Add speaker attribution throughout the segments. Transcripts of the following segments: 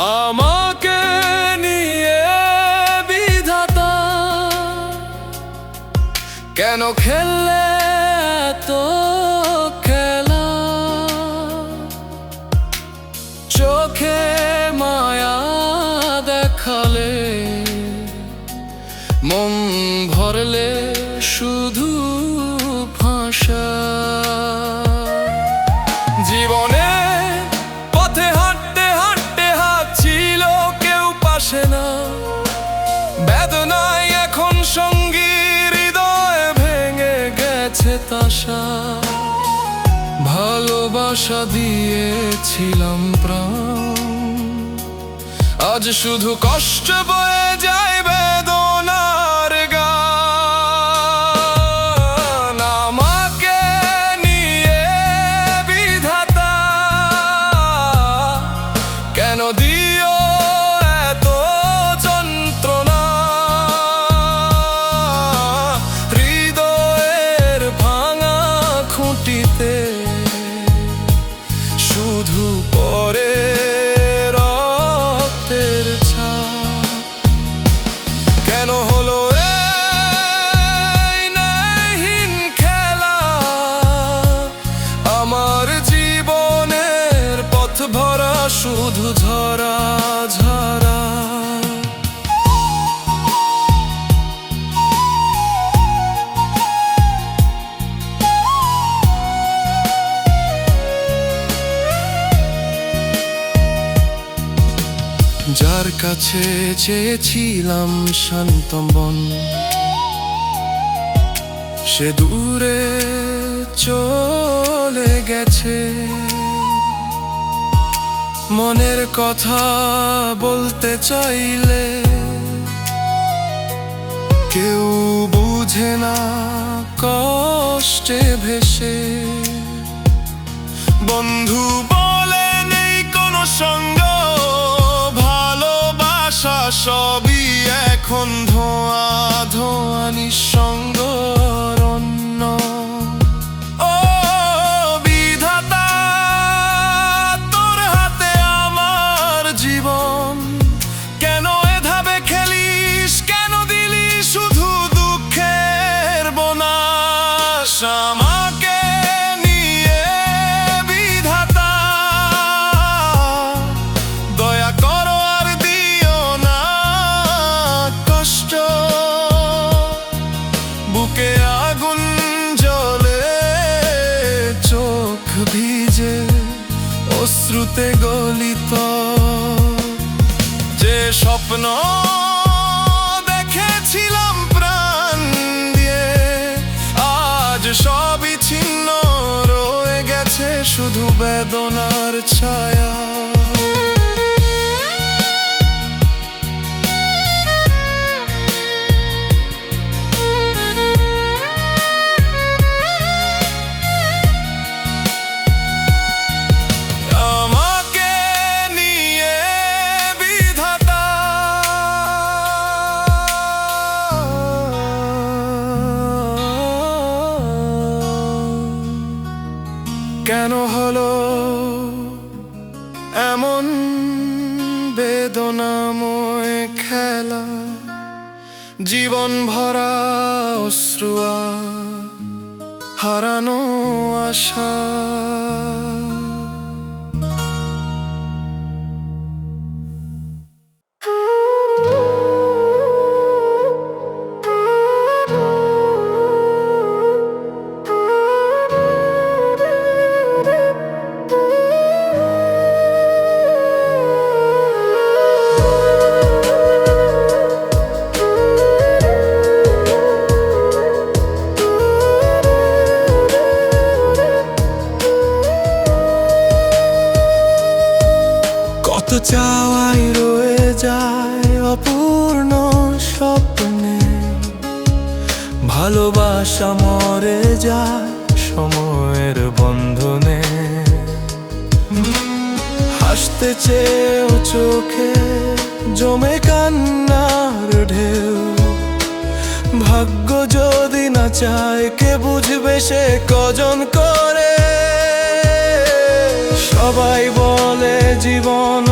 Speaker 1: আমাকে নিয়ে বিধাতা কেন খেললে দিয়েছিলাম প্রাণ। আজ শুধু কষ্ট বয়ে শুধু ঝরা ঝরা। যার কাছে চেয়েছিলাম শান্তবন সে দূরে চলে গেছে। মনের কথা বলতে চাইলে কেউ বুঝে না কষ্টে ভেসে। বন্ধু বলে নেই কোনো সঙ্গ, ভালোবাসা সবই এখন ধোঁয়া ধোঁয়া নিঃসঙ্গ। অশ্রুতে গলিত যে স্বপ্ন দেখেছিলাম প্রাণ দিয়ে, আজ সবই ছিন্ন রয়ে গেছে শুধু বেদনার ছায়া। কেন হল এমন বেদনাময় খেলা? জীবন ভরা অশ্রুয়া হারানো আশা। চায় কে বুঝবে সে কজন করে? সবাই বলে জীবন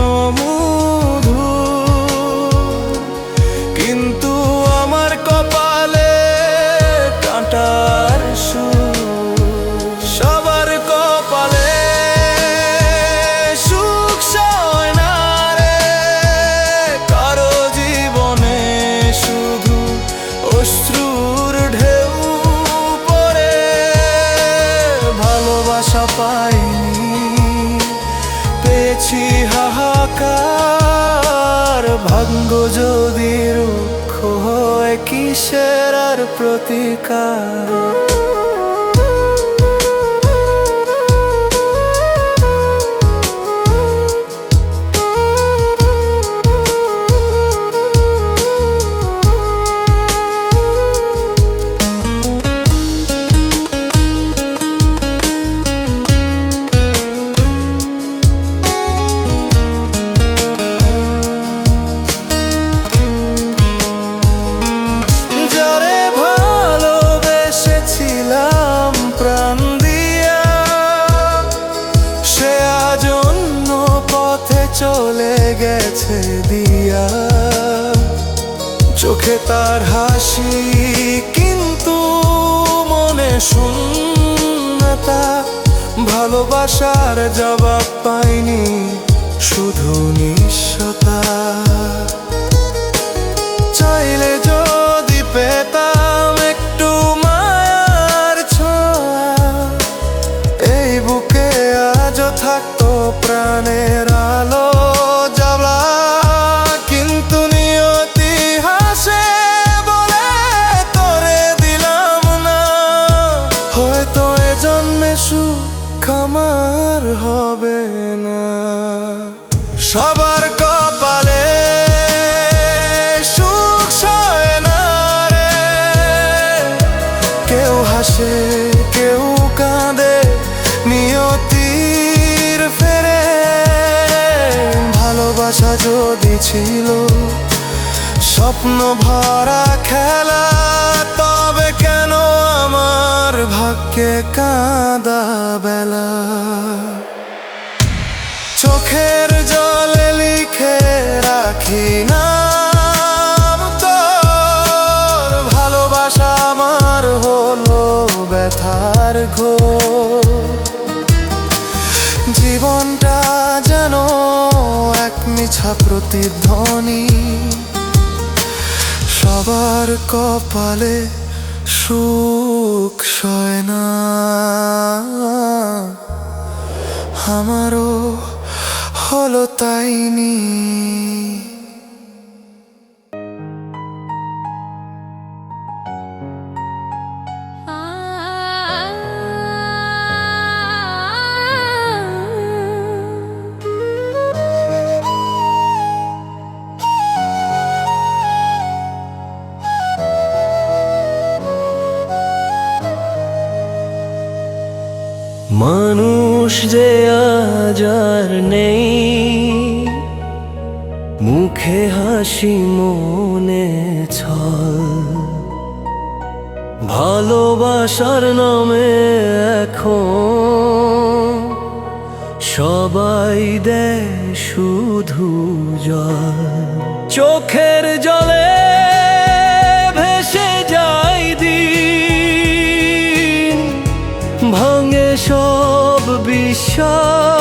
Speaker 1: শূন্যতা ভালোবাসার জবাব পাইনি শুধু নিঃস্বতা। হাসে কেউ কাঁদে নিয়তির ফেরে। ভালোবাসা যদি ছিল, স্বপ্ন ভরা খেলা, তবে কেন আমার ভাগ্যে কাঁদা বেলা? চোখের জলে লিখে রাখি ব্যথার ঘোর। জীবনটা যেন এক মিছা প্রতিধ্বনি। সবার কপালে সুখ সয় না। আমারও হলো তাইনি
Speaker 2: মানুষ আজ আর নেই। মুখে হাসি, মনে ভালোবাসার নামে এখন সবাই দেয় শুধু জল। চোখের জলে ভেসে যায় দিন। ভাঙে সব বিশ্বাস।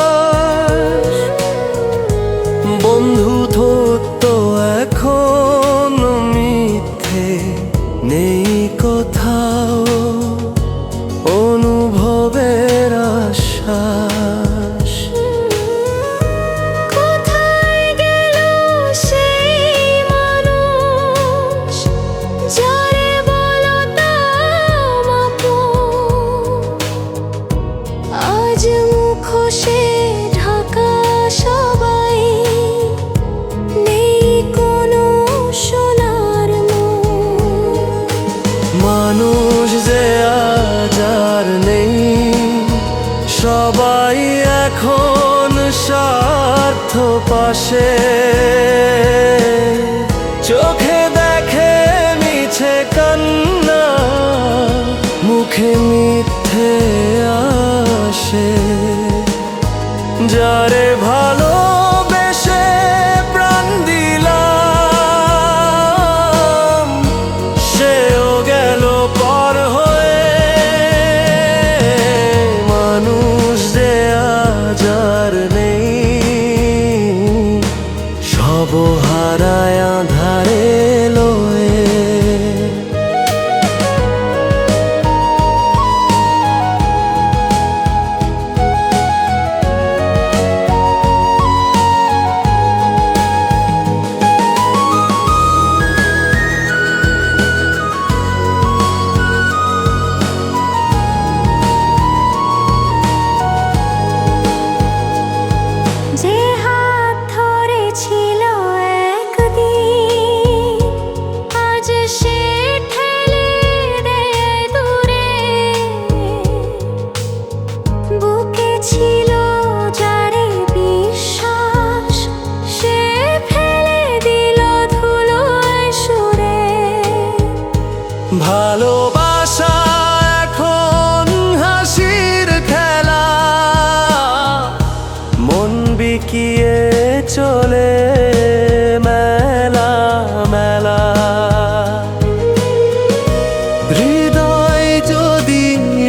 Speaker 1: হৃদয় যদি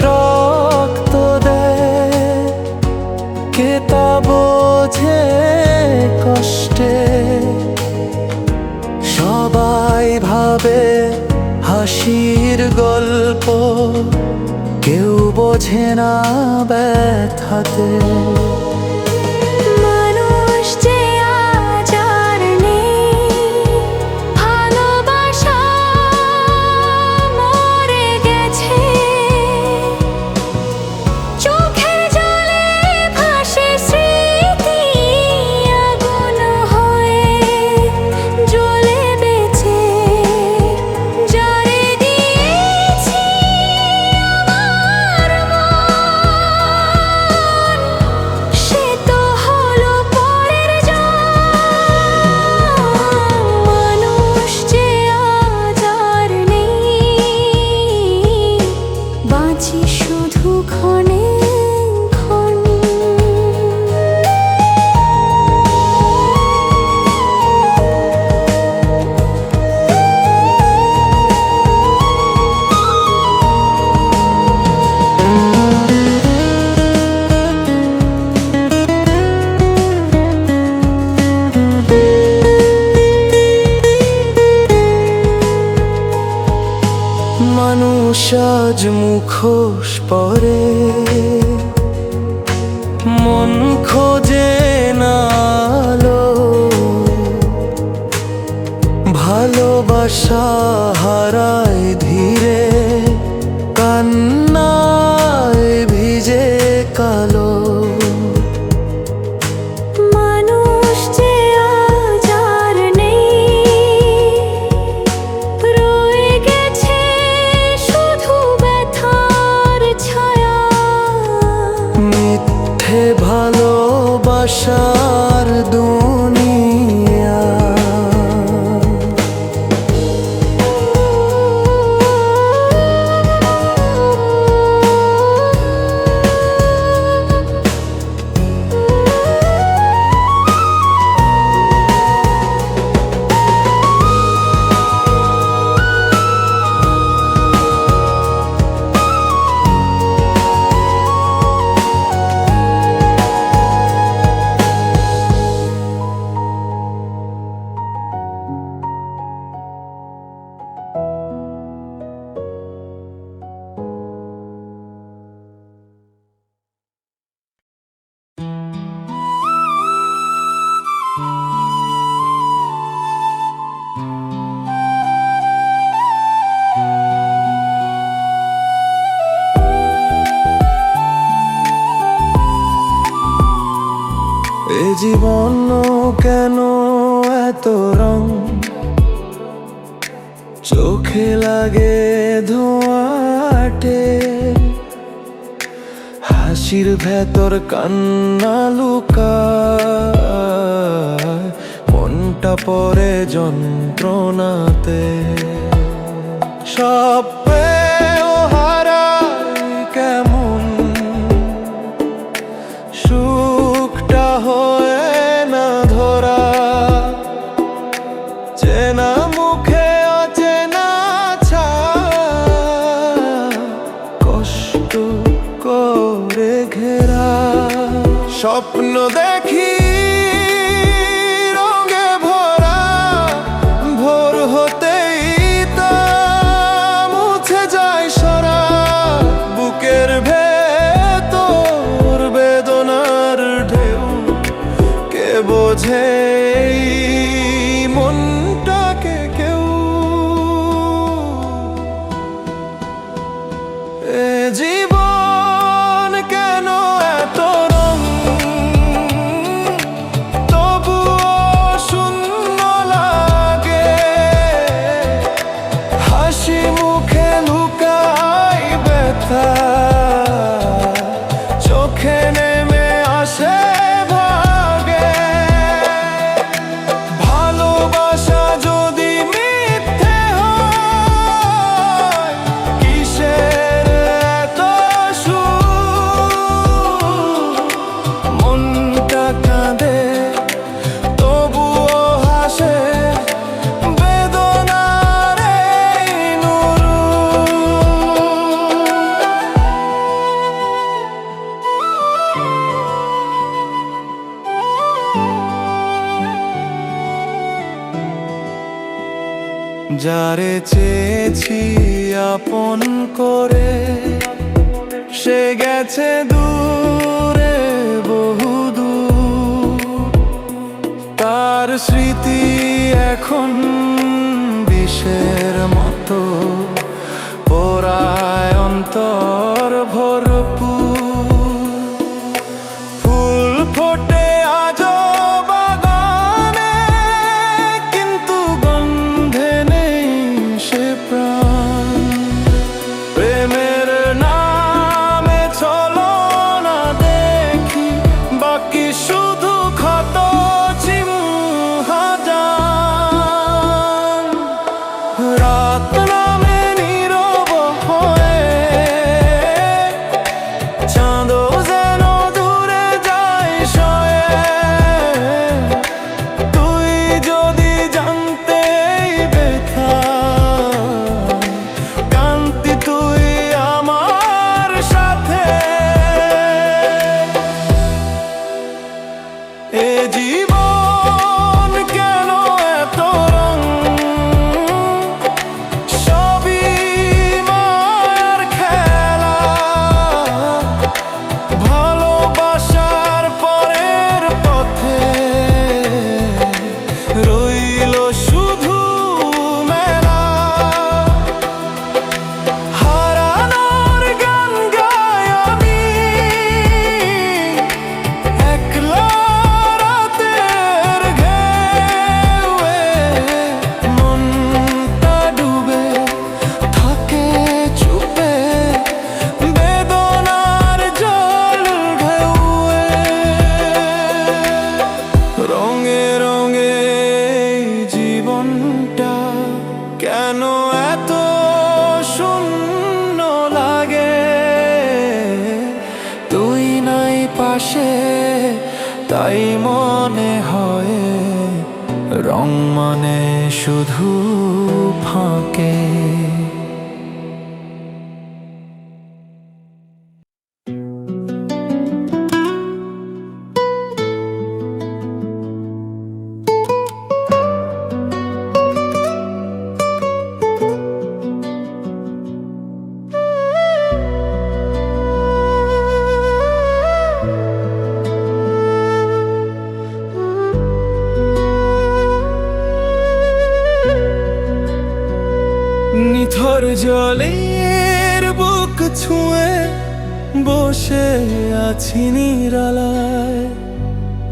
Speaker 1: রক্ত দেয়, কে বোঝে কষ্টে? সবাই ভাবে হাসির গল্প, কেউ বোঝে না ব্যথাতে। মুখোশ পরে মন খোঁজে নালো ভালোবাসা আশার দূর কান্না লুকা মনটা পরে যন্ত্রণাতে। সব চেয়েছি আপন করে সে গেছে দূরে।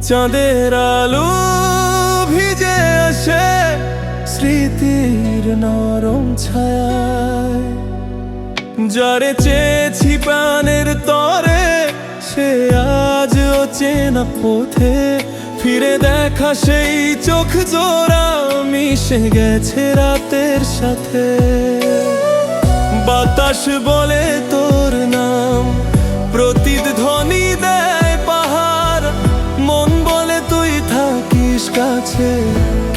Speaker 1: চাঁদের আলো ভিজে আসে স্মৃতির নরম ছায় যারে চেয়েছি প্রাণের তরে, সে আজ চেনা পথে। ফিরে দেখা সেই চোখ জোড়া মিশে গেছে রাতের সাথে। বাতাস বলে তোর নাম, প্রতিধ্বনি দেয় কাছে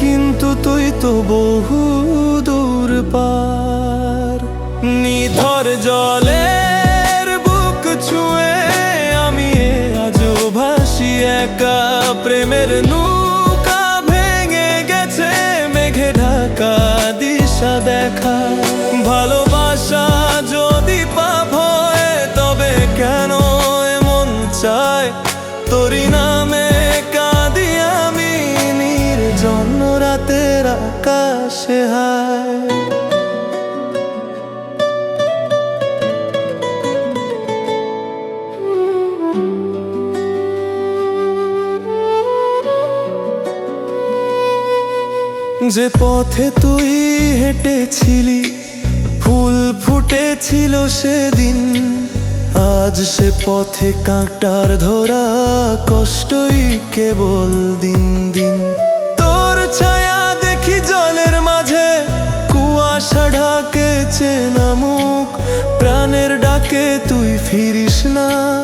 Speaker 1: কিন্তু তুই তো বহু দূর পার। নিধর জলের বুক ছুঁয়ে আমি আজও ভাসি, একা প্রেমের নৌকা ভেঙে গেছে, মেঘে ঢাকা দিশা দেখা। ভালোবাসা যদি হয়, তবে কেন আকাশে হায়। যে পথে তুই হেঁটেছিলি, ফুল ফুটেছিল সেদিন। আজ সে পথে কাঁটার ধরা কষ্টই কেবল দিন দিন। চেনা মুখ প্রাণের ডাকে তুই ফিরিস না।